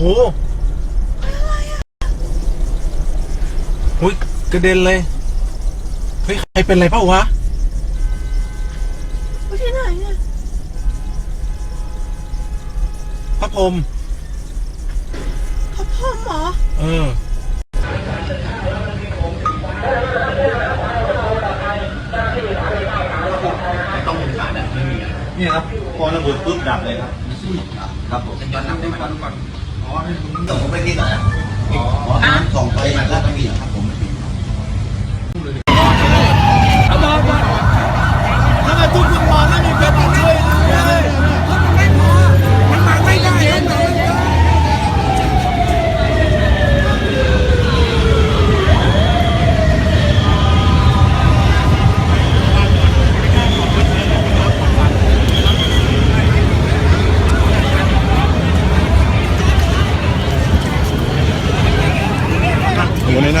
โหอะไหุ้ยกระเด็นเลย เฮ้ย ใครเป็นอะไรเปล่าวะไปที่ไหนเนี่ยพระพรมพระพรมเหรอ เออ ต้องสงสารแบบไม่มีเนี่ยครับ พอระเบิดปุ๊บดับเลยครับ ครับผม จะย้อนหลังได้ไหมครับทุกคน ผมไปที่ไหนอ๋อน้ำส่งไปมาลาดบุรีครับผม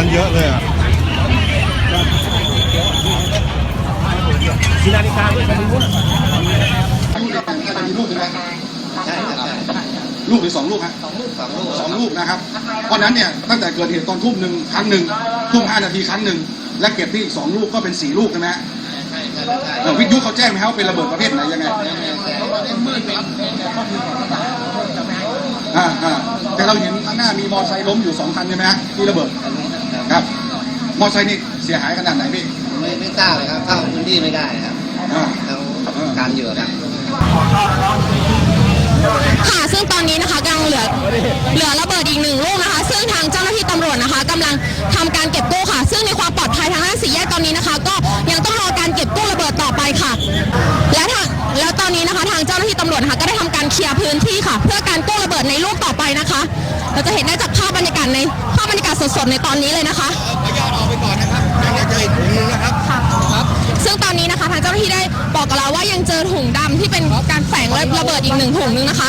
นั้นเยอะเลยอะลูกหรือสองลูกฮะสองลูกนะครับ เพราะนั้นเนี่ยตั้งแต่เกิดเหตุตอนทุ่มหนึ่งครั้งหนึ่งทุ่มห้านาทีครั้งหนึ่งและเก็บที่อีกสองลูกก็เป็นสี่ลูกใช่ไหมฮะเอ่อวิทยุเขาแจ้งไหมครับว่าเป็นระเบิดประเภทไหนยังไงอ่าอ่าแต่เราเห็นข้างหน้ามีมอเตอร์ไซค์ล้มอยู่สองคันใช่ไหมฮะที่ระเบิด ครับ มอเตอร์ไซค์นี่เสียหายขนาดไหนพี่ไม่ไม่ทราบเลยครับเข้าพื้นที่ไม่ได้ครับอ่า เขาการอยู่ครับ ค่ะ ซึ่งตอนนี้นะคะกำลังเหลือเหลือระเบิดอีกหนึ่งลูกนะคะ ซึ่งทางเจ้าหน้าที่ตำรวจนะคะกำลังทำการเก็บกู้ค่ะ จ้าหน้าที่ตำรวจนะคะก็ได้ทำการเคลียร์พื้นที่ค่ะ เพื่อการกู้ระเบิดในลูกต่อไปนะคะ เราจะเห็นได้จากภาพบรรยากาศในภาพบรรยากาศสดๆในตอนนี้เลยนะคะซึ่งตอนนี้นะคะทางเจ้าหน้าที่ได้บอกกับเราว่ายังเจอถุงดำที่เป็นการแฝงระเบิดอีกหนึ่งถุงนึงนะคะ